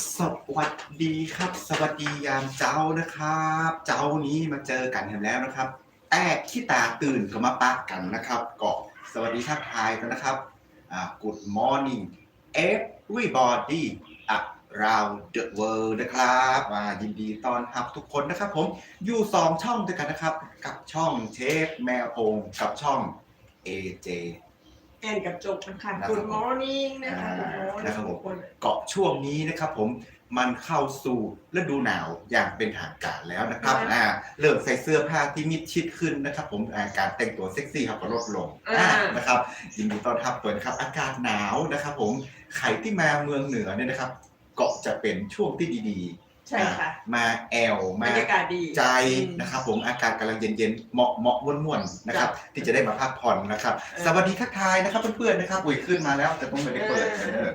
สวัสดีครับ สวัสดียามเจ้านะครับ เจ้านี้มาเจอกันกันแล้วนะครับแอกขี้ตาตื่นก็มาปะกันนะครับก็สวัสดีทักทายกันนะครับอ่า Good morning everybody around the world นะครับอ่ายินดีต้อนรับทุกคนนะครับ ผมอยู่สองช่องด้วยกันนะครับ กับช่องเชฟแมวพงกับช่อง AJ แอนกับจบนะคะนะครับ Good morning นะคะอ่า Good morning นะครับผม ทุกคน เกาะช่วงนี้นะครับผมมันเข้าสู่ฤดูหนาวอย่างเป็นทางการแล้วนะครับอ่าเริ่มใส่เสื้อผ้าที่มิดชิดขึ้นนะครับ ผมอ่าการแต่งตัวเซ็กซี่ครับก็ลดลงอ่านะครับยินดีต้อนรับตัวนะครับ อากาศหนาวนะครับ ผมใครที่มาเมืองเหนือเนี่ยนะครับ เกาะจะเป็นช่วงที่ดีๆ ใช่ค่ะ อ่ามาแอลบรมารยากาศดีใจอืม นะครับผมอากาศกำลังเย็นๆเหมาะเหมาะม่วนๆนะครับจ้ะที่จะได้มาพักผ่อนนะครับ เออ สวัสดีทักทายนะครับเพื่อนๆนะครับอุ้ยขึ้นมาแล้วแต่ต้องไม่ได้เปิดเออเออ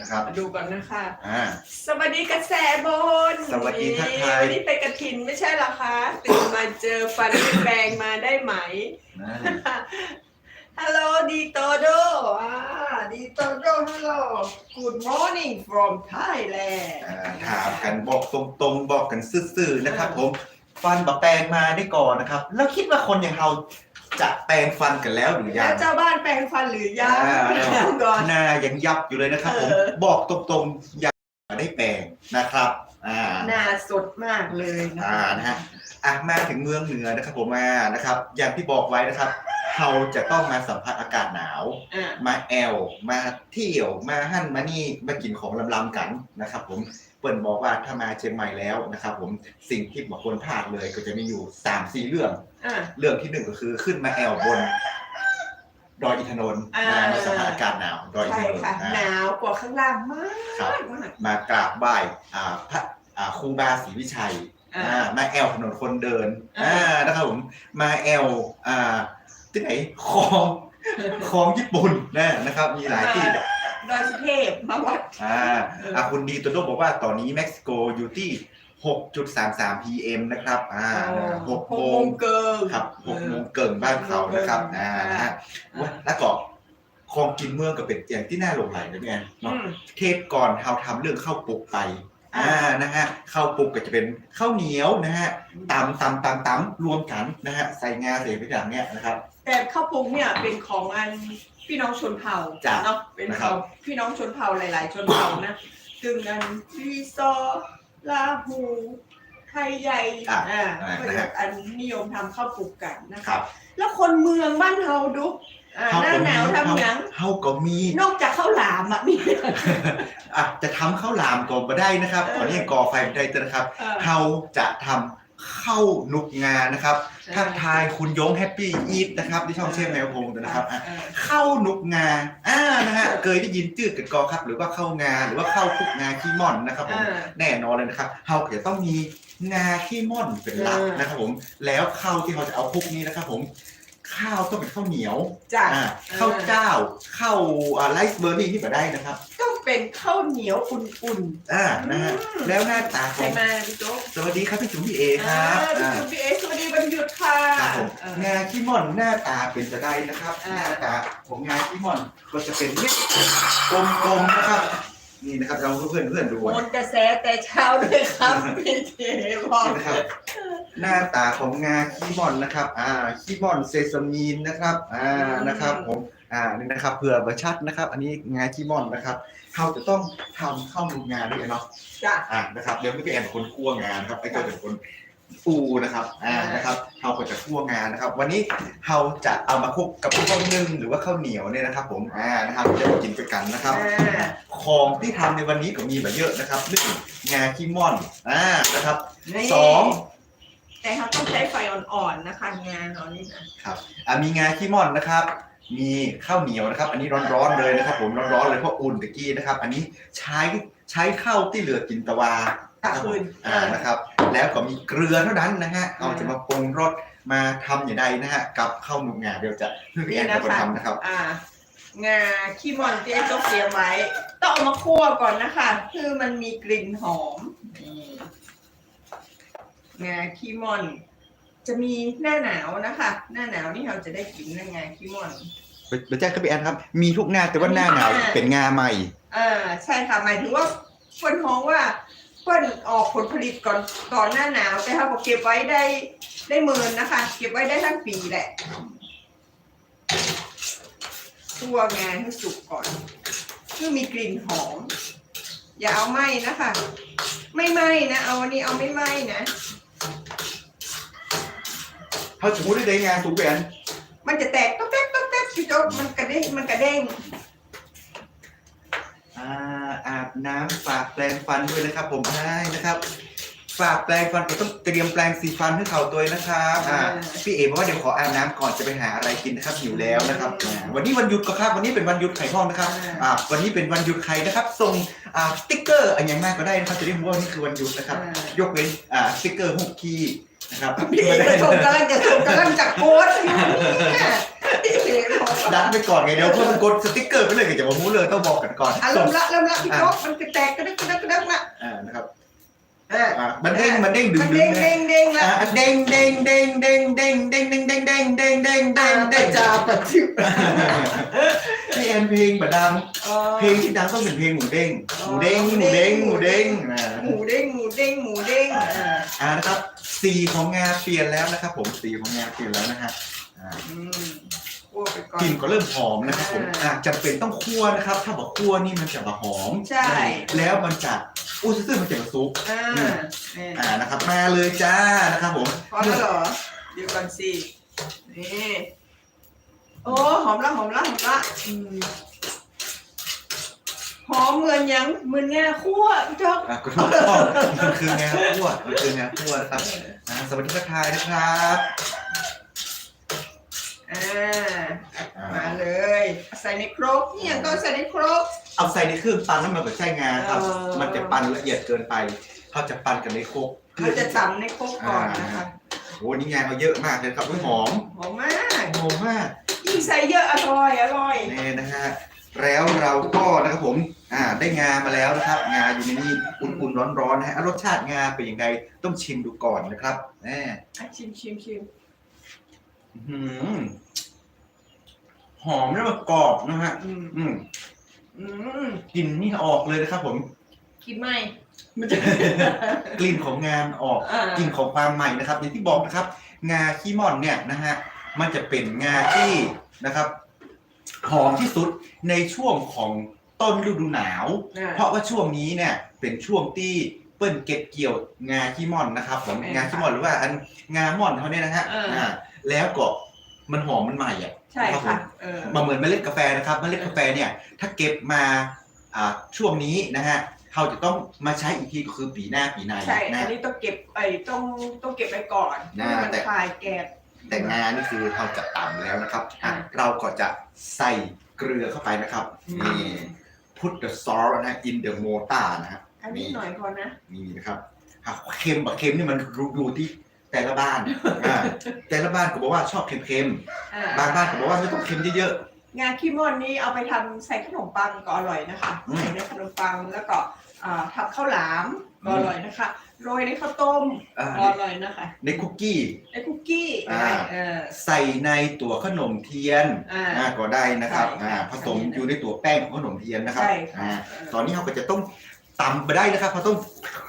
นะครับมาดูก่อนนะคะ อ่า สวัสดีกระแสบนสวัสดีทักทาย วันนี้ไปกระถินไม่ใช่เหรอคะตื่นมาเจอฟันที่แปลงมาได้ไหม นะ ฮัลโหลดีโตโดอ่า ดีโตโดฮัลโหล Good morning from Thailand อ่าถามกันบอกตรงๆ บอกกันซื่อๆนะครับผมฟันบะแปลงมาได้ก่อนนะครับ แล้วคิดว่าคนอย่างเราจะแปลงฟันกันแล้วหรือยัแล้งวเจ้าบ้านแปลงฟันหรือยังอ่ายังก่อน หน้ายังยับอยู่เลยนะครับผมเออ บอกตรงๆยังไม่ได้แปลงนะครับอ่า หน้าสดมากเลยนะอ่าคะนะฮะ อะมาถึงเมืองเหนือนะครับผมมานะครับ อย่างที่บอกไว้นะครับเราจะต้องมาสัมผัสอากาศหนาว อ่ามาแอล มาเที่ยว มาหั่นมานี่ มากินของลำๆกันนะครับผม เปิ่นบอกว่าถ้ามาเชียงใหม่แล้วนะครับผม สิ่งที่บอกคนพลาดเลยก็จะมีอยู่3ามสี่เรื่อง อ่า เรื่องที่หนึ่งก็คือขึ้นมาแอลบน ดอยอินทนนท์อ่าอ่ามาสัมผัสอากาศหนาว ดอยอินใช่ทนนท์ค่ะอ่าหนาวกว่าข้างล่างมากครับมาก มากราบไหว้อ่าพระอ่าครูบาศรีวิชัย อ่าอ่ามาแอลถนนคนเดินอ่าอ่านะครับผมมาแอลอ่าที่ไหนคลองคลองญี่ปุ่นนะนะครับ มีหลายที่ดอยสุเทพมาวัดอ่าเอออ่อ่าคุณดีตัวโดบอกว่าตอนนี้เม็กซิโกอยู่ที่6.33 pm นะครับ อ่าหกโมงเกินครับหกโมงเกินบ้านเขานะครับ อ่านะฮะแล้วก็คลองกินเมืองก็เป็นอย่างที่น่าหลงไหลนะเนี่ยอืเนาะมเทปก่อนเราทำเรื่องข้าวปลุกไป อ่านะฮะข้าวปลุกก็จะเป็นข้าวเหนียวนะฮะตำตำตำตำรวมกันนะฮะใส่งาใส่ทุกอย่างเนี่ยนะครับ แต่ข้าวปรุงเนี่ยเป็นของอันพี่น้องชนเผ่าจ้ะเนาะเป็นนะขครัอบงพี่น้องชนเผ่าหลาย ๆ ชนเผ่านะซึ่งอันรีซอร์ลาหูไทยใหญ่อะอ่าอ่าก็นะจะฮะอันนิยมทำข้าวปลูกกันนะครัคะบแล้วคนเมืองบ้านเฮาดู อ่าหน้าหนาวทำหยัง เฮาก็มี นอกจากข้าวหลามอะมี อะจะทำข้าวหลามก็มาได้นะครับเออ ตอนนี้ก่อไฟไม่ได้แต่นะครับ เฮาจะทำข้าวนุกงานะครับ ทักทายคุณยงแฮปปี้อีทนะครับที่ช่องเชฟแมวพงศ์นะครับอะเออข้าวนุกงาอ่านะฮะเคยได้ยินจืดกันกอครับ หรือว่าข้าวงาหรือว่าข้าวคลุกงาขี้ม่อนนะครับผมอ่าแน่นอนเลยนะครับเราจะต้องมีงาขี้ม่อนเป็นหลักนะครับผม แล้วข้าวที่เราจะเอาคลุกนี้นะครับผม ข้าวต้องเป็นข้าวเหนียวจ้ะอ่าเออข้าวเจ้าข้าวไรซ์เบอร์รี่นี่ก็ได้นะครับ ต้องเป็นข้าวเหนียวอุ่นอ่านะฮะอืมแล้วหน้าตาๆขใช่องไหมพี่โจ๊กสวัสดีครับพี่จุ๋มพี่เอครับอ่าอ่าพี่จุ๊บพี่เอสวัสดีวันหยุดค่ะครับผมเอองาขี้ม่อนหน้าตาเป็นจะได้นะครับอ่าหน้าตาของงาขี้ม่อนก็จะเป็นเม็ดกลมๆนะครับ นี่นะครับเราเพื่อนเพื่อนๆดูโอนกระแสแต่เช้าเลยครับพี่เจบอกนะครับ หน้าตาของงาขี้ม่อนนะครับอ่าขี้ม่อนเซซามีนนะครับอ่านะครับผมอ่านี่นะครับเผื่อประชัดนะครับ อันนี้งาขี้ม่อนนะครับเราจะต้องทำข้าวมุกงาด้วยเนาะจ้ะอ่านะครับเดี๋ยวพี่แอนเป็นคนคั่วงานะครับไอ้เจ้าเป็นคนปูนะครับอ่าอ่านนะครับเราก็จะคั่วงานะครับ วันนี้เราจะเอามาคลุกกับข้าวนึ่งหรือว่าข้าวเหนียวเนี่ยนะครับ ผมอ่านะครับจะมากินไปกันนะครับอ่าของที่ทำในวันนี้ก็มีแบบเยอะนะครับหนึ่งงาขี้ม่อนอ่านะครับนี่สอง แต่เขาต้องใช้ไฟอ่อนๆนะคะงานตอนนี้นะครับอ่ามีงาขี้ม่อนนะครับ มีข้าวเหนียวนะครับ อันนี้ร้อนๆเลยนะครับ ผมร้อนๆเลยเพราะอุ่นตะกี้นะครับ อันนี้ใช้ใช้ข้าวที่เหลือกินตะวากลางคืนอ่านะครับ แล้วก็มีเกลือเท่านั้นนะฮะเอาจะมาปรุงรสมาทำอย่างไรนะฮะกับข้าวหนุกงาเดี๋ยวจะพี่แอนเป็นคนทำนะครับอ่างาขี้มอนที่ไอ้โจ๊กเตรียมไว้ ต้องเอามาคั่วก่อนนะคะ คือมันมีกลิ่นหอมนี่ งาขี้มอน จะมีหน้าหนาวนะคะ หน้าหนาวนี่เราจะได้กินงาขี้มอนเดี๋ยวแจ้งครับพี่แอนครับ มีทุกหน้าแต่ว่าหน้าหนาวเป็นงาใหม่อ่าใช่ค่ะหมายถึงว่าเปิ้นฮ้องว่าเปิ้นออกผลผลิตก่อนก่อนหน้าหนาว แต่ถ้าบอกเก็บไว้ได้ได้หมื่นนะคะ เก็บไว้ได้ทั้งปีแหละตัวงานให้สุกก่อนเพื่อมีกลิ่นหอม อย่าเอาไหม้นะคะ ไม่ไหม้นะ เอาอันนี้เอาไม่ไหม้นะ เขาจะพูดได้ไงสูงแหวนมันจะแตกต๊อกแต๊กต๊อกแต๊กพี่โจ๊กมันกระเด้งมันกระเด้งอ่าอาบน้ำฝากแปรงฟันด้วยนะครับ ผมได้นะครับ ฝากแปรงฟันก็ต้องเตรียมแปรงสีฟันให้เขาตัวนะครับอ่าพี่เอ๋บอกว่าเดี๋ยวขออาบน้ำก่อนจะไปหาอะไรกินนะครับหิวแล้วนะครับอ่าวันนี้วันหยุดก็ครับ วันนี้เป็นวันหยุดไข่ทองนะครับอ่าวันนี้เป็นวันหยุดใครนะครับส่งอ่าสติ๊กเกอร์อันอย่างมากก็ได้นะครับจะได้รู้ว่านี่คือวันหยุดนะครับ ยกเว้นอ่าสติ๊กเกอร์หกคีย์ นะครับพี่เอกจะส่งกำลังจะส่งกำลังจะโพสต์อยู่เนี่ยพี่เอกบอกว่าดันไปก่อนไงเดี๋ยวเพื่อนกดสติ๊กเกอร์ไปเลยก็จะมามูเลยต้องบอกกันก่อนอารมณ์ละเริ่มละพี่โจ๊กมันจะแตกกระดึกกระดึกกระดึกละอ่านะครับอ่าอ่ามันเด้งมันเด้งดึมังนดึเด้งงนะเด้งเด้งละอ่าเด้งเด้งเด้งเด้งเด้งเด้งเด้งเด้งเด้งเด้งเด้งเด้งเด้งเด้เด้งงจาปะทิบนี่แอนเพลงบดังเพลงที่ดังต้องเป็นเพลงหมูเด้งหมูเด้งหมูเด้งหมูเด้งอ่าหมูเด้งหมูเด้งหมูเด้งอ่าอ่านะครับ สีของงาเปลี่ยนแล้วนะครับ ผมสีของงาเปลี่ยนแล้วนะฮะอ่า อืมคั่วไปก่อนกลิ่นก็เริ่มหอมนะครับผมอ่าอ่าจำเป็นต้องคั่วนะครับ ถ้าบอกคั่วนี่มันจะมาหอมใช่ แล้วมันจะอู้ซื่อๆมันจะมาซุปอ่าอืมเนี่ยอ่านะครับ มาเลยจ้านะครับผมพอแล้วเหรอเดี๋ยวก่อนสินี่โอ้หอมละหอมละหอมละอืม หอมเหมือนหยังเหมือนงาคั่วพี่จ๊อกอะคุณพ่อมันคืองาคั่วมันคืองาคั่วนะครับอ่าสวัสดีทักทายนะครับอ่าอ่ามาเลย ใส่ในครกนี่ยังก็ใส่ในครก เอาใส่ในเครื่องปั่นแล้วมันก็ใช้งาครับ เออ มันจะปั่นละเอียดเกินไปเขาจะปั่นกันในโครกเราจะตำในครกก่อนนะคะโอ้นี่งานเขาเยอะมากเลยครับอุ๊ยหอมหอมมากหอมมาก ยิ่งใส่เยอะอร่อยอร่อย นี่นะฮะแล้วเราก็นะครับผม อ่าได้งามาแล้วนะครับ งาอยู่ในนี้อุ่นๆร้อนๆนะฮะรสชาติงาเป็นยังไงต้องชิมดูก่อนนะครับแหมอะชิมชิมชิมอื้อหือหอมแล้วมันกรอบนะฮะอืมอืมอืมกลิ่นนี่ออกเลยนะครับ ผมกินไหม มันจะ กลิ่นของงานออก อ่า กลิ่นของความใหม่นะครับ อย่างที่บอกนะครับ งาขี้ม่อนเนี่ยนะฮะมันจะเป็นงาที่นะครับหอมที่สุดในช่วงของ ต้นฤดูหนาว อ่า เพราะว่าช่วงนี้เนี่ยเป็นช่วงที่เปิ้ลเก็บเกี่ยวงาขี้ม่อนนะครับผมใช่ค่ะงาขี้ม่อนหรือว่าอันงาม่อนเขาเนี่ยนะฮะเอออ่าแล้วก็มันหอมมันใหม่อะใช่รับผมค่ะเออ มาเหมือนเมล็ดกาแฟนะครับเมล็ดกาแฟเนี่ยถ้าเก็บมาอ่าช่วงนี้นะฮะเขาจะต้องมาใช้อีกทีก็คือปีหน้าปีในใช่นะอันนี้ต้องเก็บไอ้ต้องต้องเก็บไปก่อนน่าให้มันแต่ คลายแกบ แต่งานนี่คือเราจะต่ำแล้วนะครับอะอ่าเราก็จะใส่เกลือเข้าไปนะครับอืม นี่ put the salt นะฮะ in the mortar นะฮะอันนี้หน่อยพอนะ นี่นะครับหากเค็มกับเค็มนี่มันดูดูที่แต่ละบ้านอ่าแต่ละบ้านก็บอกว่าชอบเค็มอ่ๆบางบ้านก็บอกว่าไม่ต้องเค็มเยอะ งาขี้ม่อนนี้เอาไปทำใส่ขนมปังก็อร่อยนะคะอืม ใส่ในขนมปังแล้วก็อ่าทำข้าวหลาม ก็อร่อยนะคะ โรยในข้าวต้มๆอ่า ก็อร่อยนะคะในคุกกี้ ในคุกกี้อ่า เออ ใส่ในตัวขนมเทียนอ่าอ่าก็ได้นะครับใช่อ่าค่ะผสมอยู่ในตัวแป้งของขนมเทียนนะครับใช่ค่ะอ่าเออตอนนี้เราก็จะต้องตำไปได้นะครับเราต้อง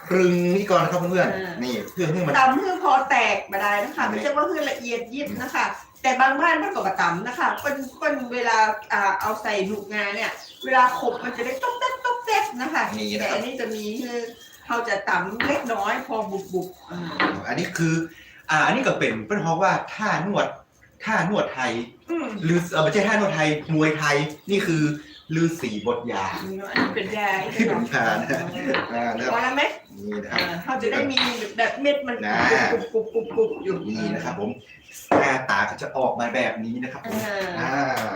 ครึงนี่ก่อนนะครับเพื่อนอ่าๆนี่เพื่อให้มัน ตำคือพอแตกมาได้นะคะไม่ใช่ว่าคือละเอียดยิบนะคะ แต่บางบ้านมันก็บะตำนะคะคนคนเวลาอ่าเอาใส่ลูกงาเนี่ย เวลาขบมันจะได้ต๊อกแต๊กต๊อกแต๊กนะคะนี่นะแต่ครัอับนนี้จะมีคือ เขาจะตำเล็กน้อยพอบุบบุบๆอ่าอันนี้คือ อ่า อันนี้ก็เป็นเป็นเพราะว่าท่านวดท่านวดไทย อืม หรือเออไม่ใช่ท่านวดไทยมวยไทยนี่คือ ลือสีบทยาอันนี้เป็นยาที่เป็นยานะอ่านะครับพอแล้วไหมนี่นะครับอ่าเขาจะได้มีแบบเม็ดมันนะกรุบกรุบกรุบกรุบอยู่นี่นะครับผมหน้าตาก็จะออกมาแบบนี้นะครับผมอ่าอ่า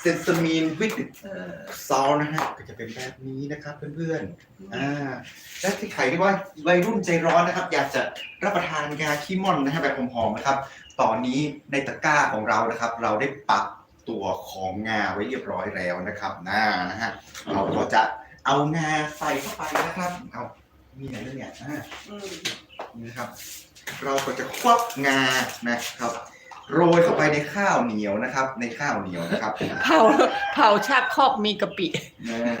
เซนซามีนวิดเออซอลนะฮะก็จะเป็นแบบนี้นะครับเพื่อนๆอ่าและที่ใครที่ว่าวัยรุ่นใจร้อนนะครับ อยากจะรับประทานงาขี้ม่อนนะฮะแบบหอมๆนะครับ ตอนนี้ในตะกร้าของเรานะครับ เราได้ปัก ตัวของงาไว้เรียบร้อยแล้วนะครับน่านะฮะเราก็จะเอางาใส่เข้าไปนะครับเอามีไหนด้วยเนี่ยอ่าอืมนี่นะครับ เราก็จะควักงานะครับ โรยเข้าไปในข้าวเหนียวนะครับ ในข้าวเหนียวนะครับเผาเผาชากคอกมีกะปินะ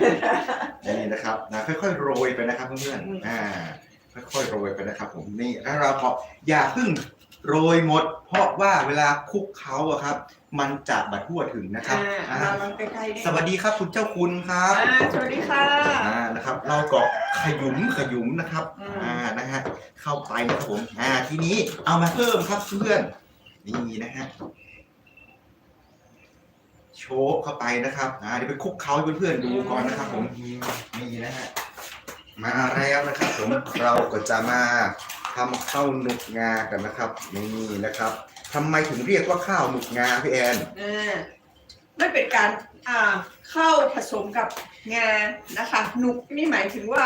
นี่นะครับนะค่อยๆโรยไปนะครับเพื่อนอืมๆอ่าค่อยๆโรยไปนะครับ ผมนี่แล้วเราก็อย่าเพิ่งโรยหมด เพราะว่าเวลาคลุกเขาอะครับ มันจะบัดทั่วถึงนะครับอ่าอ่ามาลองใกล้ๆดิสวัสดีครับคุณเจ้าคุณครับ อ่าสวัสดีค่ะ อ่านะครับ เราก็ขยุมขยุมนะครับ อืม อ่า นะฮะ เข้าไปนะครับผม อ่า ทีนี้เอามาเพิ่มครับเพื่อน นี่นะฮะ โชกเข้าไปนะครับ อ่า เดี๋ยวไปคลุกเขาให้เพื่อนๆดูก่อนนะครับผม นี่นะฮะ มาแล้วนะครับผม เราก็จะมาทำข้าวหนุกงากันนะครับ นี่นะครับ ทำไมถึงเรียกว่าข้าวหนุกงาพี่แอนอ่าไม่เป็นการอ่าเข้าผสมกับงานะคะหนุกนี่หมายถึงว่า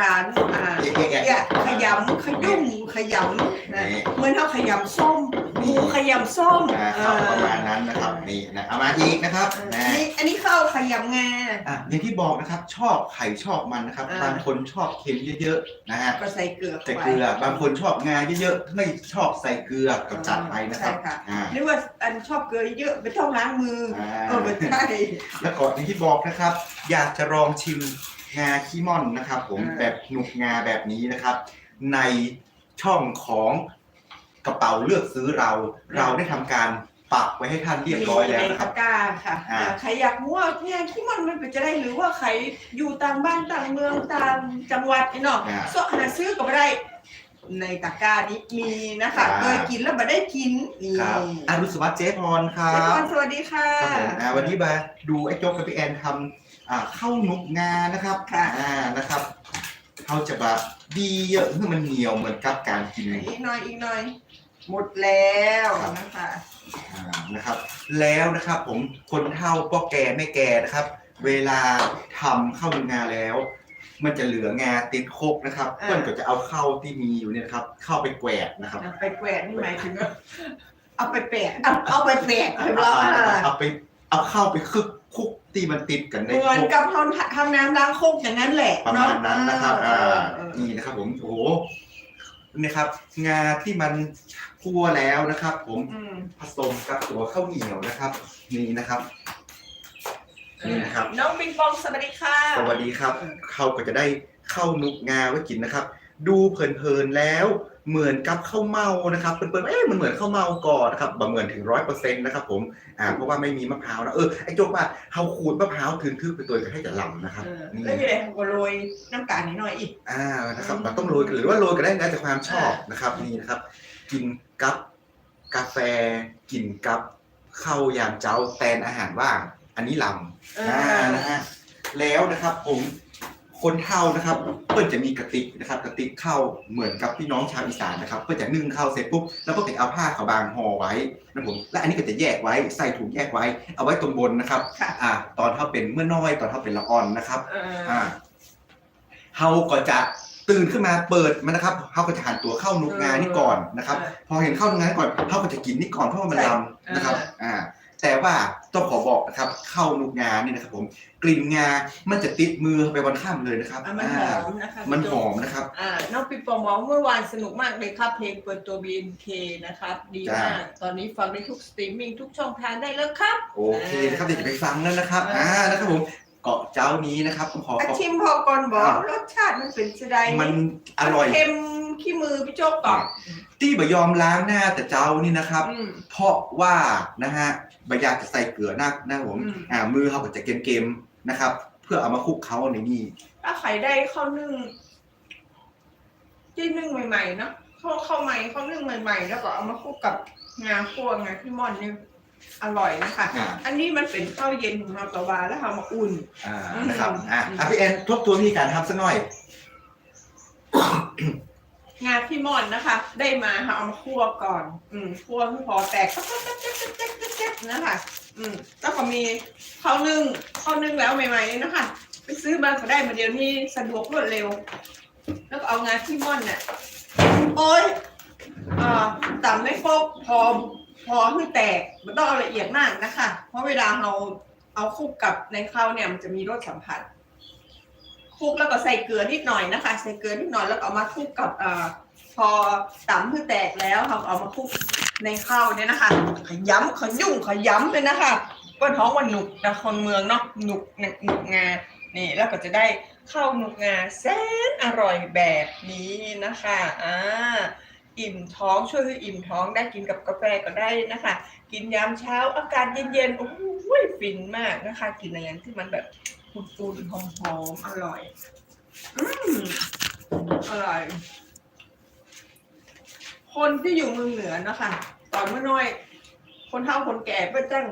การอ่าแยกๆๆอย่าขยำขยุ่มขยำนะนี่เหมือนเท่าขยำส้มหมูขยำส้มอ่าข้าวประมาณนั้นนะครับนี่นะเอามาอีกนะครับอ่านะอันนี้อันนี้ข้าวขยำงาอะอย่างที่บอกนะครับ ชอบไข่ชอบมันนะครับอ่าบางคนชอบเค็มเยอะๆนะฮะก็ใส่เกลือเข้าใส่ไปเกลือบางคนชอบงาเยอะๆไม่ชอบใส่เกลือก็จัดไปนะครับใช่ค่ะอ่าหรือว่าอันชอบเกลือเยอะไม่ต้องล้างมืออ่าเออไม่ใช่แล้วก็อย่างที่บอกนะครับ อยากจะลองชิม งาขี้ม่อนนะครับผมอ่า แบบหนุกงาแบบนี้นะครับ ในช่องของกระเป๋าเลือกซื้อเรา เราได้ทำการปักไว้ให้ท่านเรียบร้อยแล้วมีนะในครัตะบ กร้าค่ะอ่าอ่าใครอยากรู้ว่าเนี่ยที่มันมันเป็นจะได้หรือว่าใครอยู่ต่างบ้านต่างเมืองต่างจังหวัดนี่เนาะอ่าสหาซื้อก็ไม่ได้ ในตะกร้านี้มีนะคะอ่า เคยกินแล้วไม่ได้กินนี่ครับอารุสวัสดิ์เจ๊พรครัเจ๊พบรสวัสดีค่ะ ครับผมอ่าวันนี้มาดูไอ้โจ๊กกับพี่แอนทำ อ่าข้าวหนุกงานะครับค่ะอ่านะครับเขาจะแบบดีเยอะให้มันเหนียวเหมือนกับการกินอีกหน่อยอีกหน่อย หมดแล้วนะคะอ่านะครับ แล้วนะครับผมคนเฒ่าก็แก่ไม่แก่นะครับ เวลาทำข้าวหนุกงาแล้ว มันจะเหลืองาติดโคกนะครับอ่าเพื่อนก็จะเอาข้าวที่มีอยู่เนี่ยนะครับ เข้าไปแกวดนะครับเอาไปแกวดนี่หมายถึงว่าเอาไปแปะเอาเอาไปแปะเอาเรียบร้อยเอาไปเอาเข้าไปคึกคุก ที่มันติดกันในเหมือนโคกกับทำทำน้ำล้างโคกอย่างนั้นแหละประมาณนั้นนะครับเออ่าอเออนี่นะครับ ผมโอ้โหนี่ครับ งาที่มันคั่วแล้วนะครับผมอืมผสมกับตัวข้าวเหนียวนะครับ นี่นะครับนี่นะครับ น้องปิงปองสวัสดีค่ะสวัสดีครับเขาก็จะได้ข้าวนุกงาไว้กินนะครับ ดูเพลินๆแล้ว เหมือนกับข้าวเมานะครับเปิดๆเอ๊ะมันเหมือนข้าวเมาก่อนนะครับบ่เหมือนถึงร้อยเปอร์เซ็นต์นะครับผมอ่าเพราะว่าไม่มีมะพร้าวนะเออไอ้โจ๊กว่าเขาขูดมะพร้าวถึงทึกไปตัวก็ให้จะลำนะครับเออนี่แล้วยังไงก็โรยน้ำตาลนิดหน่อยอีกอ่านะครับเราต้องโรยหรือว่าโรยก็ได้แล้วแต่ความชอบนะครับนี่นะครับ กินกับกาแฟกินกับข้าวยามเจ้าแตนอาหารว่าง อันนี้ลำเอออ่านะฮะแล้วนะครับผม คนเท่านะครับเพื่อนจะมีกระติกนะครับกระติกข้าวเหมือนกับพี่น้องชาวอีสานนะครับเพื่อนจะนึ่งข้าวเสร็จปุ๊บแล้วก็ติดเอาผ้าขาวบางห่อไว้นะผมและอันนี้ก็จะแยกไว้ใส่ถุงแยกไว้ เอาไว้ตรงบนนะครับค่ะอ่าตอนเท่าเป็นเมื่อน้อยตอนเท่าเป็นละอ่อนนะครับเอออ่าเฮาก็จะตื่นขึ้นมาเปิดมันนะครับเฮาก็จะหันตัวเข้านุกงานนี่ก่อนนะครับ พอเห็นเข้านุกงานก่อนเฮาก็จะกินนี่ก่อนเพราะว่ามันลำนะครับ อ่า แต่ว่าต้องขอบอกนะครับเข้านุกงานนี่นะครับผมกลิ่นงา มันจะติดมือไปวันข้ามเลยนะครับอะมันหอ่าอมนะคะมันหอมนะครับ อ่าน้องปิงปองบอกเมื่อวานสนุกมากเลยครับเพลงเปิดตัว BNK นะครับ ดีมาก ตอนนี้ฟังได้ทุกสตรีมมิ่งทุกช่องทางได้แล้วครับโอเคนะครับเดี๋ยวจะไปฟังแล้วนะครับอ่านะครับผมเกาะเจ้านี้นะครับต้องขออาขอบชิมพอก่อนบอกรสชาติมันเป็นจะไดมันอร่อย เค็มขี้มือพี่โจ๊กก่อนที่บยอมล้างหน้าแต่เจ้านี่นะครับ อืมเพราะว่านะฮะ บอยากจะใส่เกลือหน้าหน้าผมอืมอ่ามือเขาก็จะเกมๆนะครับ เพื่อเอามาคลุกเขาในนี่ถ้าใครได้ข้าวนึ่งที่นึ่งใหม่ๆเนอะข้าวข้าวใหม่ข้าวนึ่งใหม่ ๆ แล้วก็เอามาคลุกกับงาคั่วงาที่ม่อนนี่อร่อยนะคะอ่าอันนี้มันเป็นข้าวเย็นของเราตะวาแล้วเอามาอุ่นอ่าอืมนะครับอะอืมอะพี่แอนทบทวนวิธีการทำสักหน่อย งาที่ม่อนนะคะ ได้มาค่ะเอามาคั่วก่อน อืมคั่วให้พอแตกเจ๊บนะคะอืมแล้วก็มีข้าวนึ่งข้าวนึ่งแล้วใหม่ๆนี่นะคะไปซื้อมาก็ได้มาเดียวนี้สะดวกรวดเร็ว แล้วก็เอางาที่ม่อนเนี่ยโอ้ยอ่าต่ำไม่ครบพอพอให้แตกมันต้องเอาละเอียดมากนะคะ เพราะเวลาเราเอาคลุกกับในข้าวเนี่ยมันจะมีรสสัมผัส คลุกแล้วก็ใส่เกลือนิดหน่อยนะคะ ใส่เกลือนิดหน่อยแล้วก็เอามาคลุกกับอพอตำให้แตกแล้วเราเอามาคลุกในข้าวเนี่ยนะคะ ขย้ำขยุ่งขย้ำเลยนะคะก้นท้องวันหนุกนะคนเมืองเนาะหนุกหนุกงานี่แล้วก็จะได้ข้าวหนุกงาแสนอร่อยแบบนี้นะคะอ่าอิ่มท้องช่วยให้อิ่มท้องได้กินกับกาแฟก็ได้นะคะ กินยามเช้าอากาศเย็นๆโอ้ยฟินมากนะคะ กินอะไรที่มันแบบ อุ่นๆหอมๆอร่อยอืมอร่อย คนที่อยู่เมืองเหนือเนาะคะตอนเมื่อน้อย คนเฒ่าคนแก่ก็จัง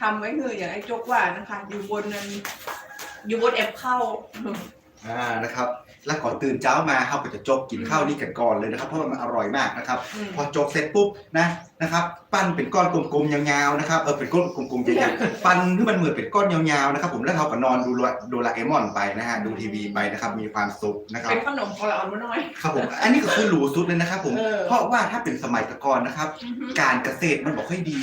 ทำไว้คืออย่างไอ้จกว่านะคะ อยู่บนนั้นอยู่บนแอปเข้า อ่านะครับแล้วก่อนตื่นเช้ามาเขาก็จะจกกินข้าวนี่กันก่อนเลยนะครับเพราะว่ามันอร่อยมากนะครับอืมพอจกเสร็จปุ๊บนะนะครับ ปั้นเป็นก้อนกลมๆยาวๆนะครับเออเป็นก้อนกลมๆใหญ่ๆปั้นให้มันเหมือนเป็นก้อนยาวๆนะครับผมแล้วเขาก็นอนดูโดราเอมอนไปนะฮะดูทีวีไปนะครับมีความสุขนะครับเป็นขนมของเราเมื่อน้อยครับผมอันนี้ก็คือหรูสุดเลยนะครับผมเออเพราะว่าถ้าเป็นสมัยตะกอนนะครับ การเกษตรมันบอกค่อยดี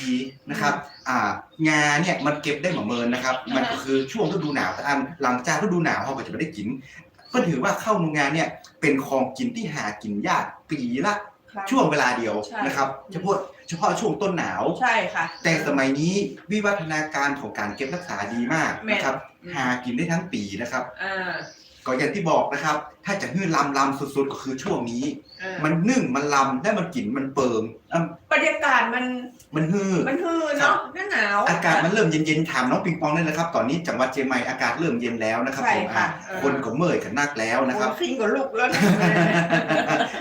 นะครับอ่างาเนี่ยมันเก็บได้เหมือนเมินนะครับอ่าฮะมันก็คือช่วงฤดูหนาวแต่อันหลังจากฤดูหนาวเขาก็จะไม่ได้กิน ก็ถือว่าข้าวนูงานเนี่ยเป็นของกินที่หากินยากปีละครับช่วงเวลาเดียวใช่นะครับเฉพาะเฉพาะช่วงต้นหนาวใช่ค่ะ แต่สมัยนี้วิวัฒนาการของการเก็บรักษาดีมากนะครับอืมหากินได้ทั้งปีนะครับอ่า ก็อย่างที่บอกนะครับ ถ้าจะฮื้อลำลำสุดๆก็คือช่วงนี้ เออมันนึ่งมันลำได้มันกลิ่นมันเปิงอะบรรยากาศมันมันฮือมันฮือเนาะหน้าหนาว อากาศมันเริ่มเย็นๆ ถามน้องปิงปองได้เลยครับ ตอนนี้จังหวัดเชียงใหม่อากาศเริ่มเย็นแล้วนะครับใช่ผมค่ะอะเออ คนก็เมื่อยกันนักแล้วนะครับ โอ้ยขิงกับลูกแล้วนะก็จะ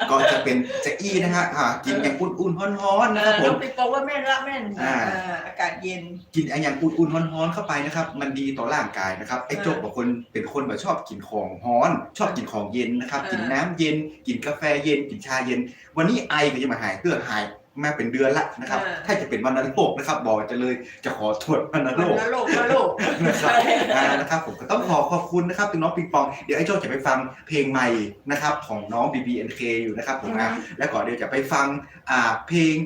เป็นจะอี้นะฮะอ่ากินอย่างอุ่นๆร้อนๆเอนะครับอผลูมกปิงปองว่าแม่นละแม่นอ่า อ่าอากาศเย็น กินอันอย่างอุ่นๆร้อนๆเข้าไปนะครับ มันดีต่อร่างกายนะครับไอ้อ่าโจ๊กบางคนเป็นคนแบบชอบกินของร้อน ชอบกินของเย็นนะครับ อ่ากิ กินน้ำเย็น กินกาแฟเย็น กินชาเย็น วันนี้ไอก็จะมาหายเพื่อหาย มาเป็นเดือนละนะครับถ้าจะเป็นวันโรคนะครับ บอกจะเลยจะขอตรวจวันโรคมันละโลกละโลก นะครับอ่านะครับผมก็ต้องขอขอบคุณนะครับถึงน้องปิงปอง เดี๋ยวไอ้โจ้จะไปฟังเพลงใหม่นะครับของน้อง BBNK อยู่นะครับผมอะแล้วก็เดี๋ยวจะไปฟังอ่าเพลง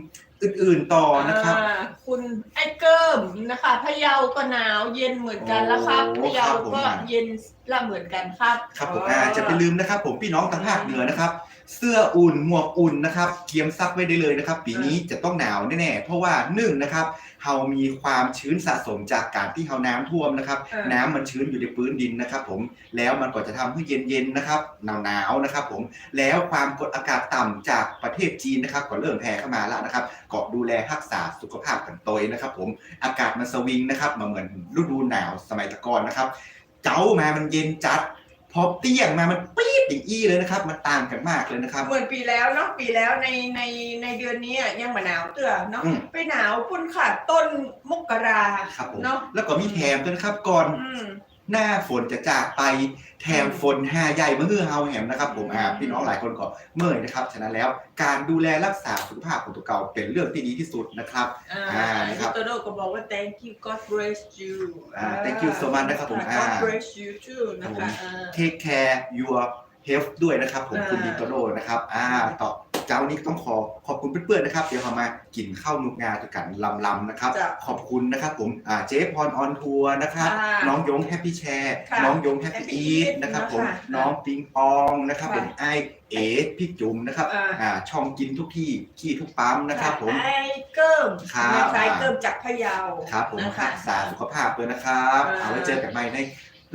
อื่นๆต่อนะครับ อ่าคุณไอ้เกิมนะคะพะเยาก็หนาวเย็นเหมือนกันแล้วครับโอ้พะเยาครับผม ก็เย็นละเหมือนกันครับ ครับผมอ๋ออ่อ่าจะไปลืมนะครับ ผมพี่น้องทางภาคเหนือนะครับ เสื้ออุ่นหมวกอุ่นนะครับเตรียมซักไว้ได้เลยนะครับ ปีนี้จะต้องหนาวแน่ๆเพราะว่าหนึ่งนะครับเฮามีความชื้นสะสมจากการที่เฮาน้ำท่วมนะครับเออน้ำมันชื้นอยู่ในพื้นดินนะครับ ผมแล้วมันก็จะทำให้เย็นๆนะครับหนาวๆนะครับ ผมแล้วความกดอากาศต่ำจากประเทศจีนนะครับก็เริ่มแผ่เข้ามาแล้วนะครับก็ดูแลรักษาสุขภาพกันตัวเองนะครับ ผมอากาศมันสวิงนะครับมาเหมือนฤดูหนาวสมัยตะกอนนะครับ เจ้ามามันเย็นจัด พอเตี้ยงมามันปี๊ดอย่างอี้เลยนะครับ มันต่างกันมากเลยนะครับ เหมือนปีแล้วเนาะปีแล้วในในในเดือนนี้อะยังมาหนาวเตือเนาะอืม ไปหนาวพุ่นค่ะต้นมกราครับผมเนาะแล้วก็มีแถมด้วยนะครับก่อน อืม หน้าฝนจะจากไปแถมฝนหาใหญ่มาฮือเฮาแหมนะครับผมอ่าอืมพี่น้องหลายคนก็เมื่อยนะครับ ฉะนั้นแล้วการดูแลรักษาสุขภาพของตัวเก่าเป็นเรื่องที่ดีที่สุดนะครับอ่าอ่านะครับพี่โตโน่ก็บอกว่า thank you God bless you อ่า thank you so much นะครับผม God อ่า bless you too นะครัคะบผมอ่า take care your health ด้วยนะครับผมอ่าคุณดิโตโรนะครับอ่าต่อ เจ้านี้ต้องขอขอบคุณเพื่อนๆนะครับ เดี๋ยวเรามากินข้าวนุกงาด้วยกันลำๆนะครับ จ้ะขอบคุณนะครับผมอ่าเจ๊พรออนทัวร์นะครับอ่าน้องยงแฮปปี้แชร์ค่ะน้องยงแฮปปี้ Happy อีท Eat นะครับผมนะคะน้องปิงปองนะครับค่ะผมไอเอ๋พี่จุ๋มนะครับอ่า อ่าช่องกินทุกที่ขี้ทุกปั๊มนะครับผม ไอ้เกิมครับ นะคะไอ้เกิมจากพะเยาครับผมนะคะรักษาสุขภาพด้วยนะครับอ่าเอาไว้เจอกันใหม่ใน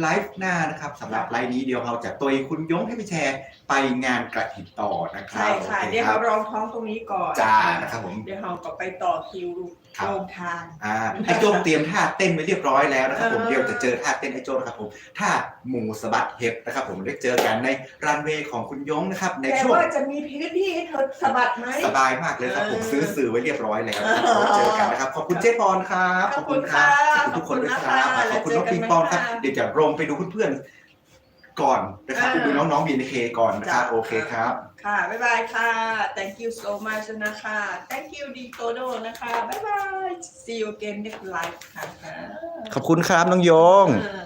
ไลฟ์หน้านะครับสำหรับไลฟ์นี้เดียวเราจะตัวคุณยงให้ไปแชร์ไปงานกระถิ่นต่อนะครัใช่บค่ะโอเดี๋ยวครัเราบรองท้องตรงนี้ก่อนจ้าอ่นะครับผม เดี๋ยวเราก็ไปต่อคิว ครับ โรงทาน อ่าไอ้โจ้เตรียมท่าเต้นไว้เรียบร้อยแล้วนะครับผมเออ เดี๋ยวจะเจอท่าเต้นไอ้โจ้นะครับผมท่าหมูสะบัดเห็บนะครับผมได้เจอกันในรันเวย์ของคุณยงนะครับในแต่ช่วงว่าจะมีพื้นที่ให้เธอสะบัดไหม สบายมากเลยครับ ผมเออซื้อสื่อไว้เรียบร้อยแล้วนะครับเออไว้เจอกันนะครับขอบคุณเจ๊พรครับขอบคุณครับค่ะขอบคุณทุกคนด้วยครับขอบคุณนะคะขอบคุณน้องแล้วเจอกันปิงปองครับใหม่ค่ะเดี๋ยวจะลงไปดูเพื่อนๆ ก่อนนะครับเออไปดูน้องๆบีนเคก่อนนะครับจ้ะโอเคครับ ค่ะ บ๊ายบายค่ะ thank you so much นะคะ thank you ดีโตโดนะคะ บ๊ายบาย see you again next live ค่ะขอบคุณครับน้องยงอ่า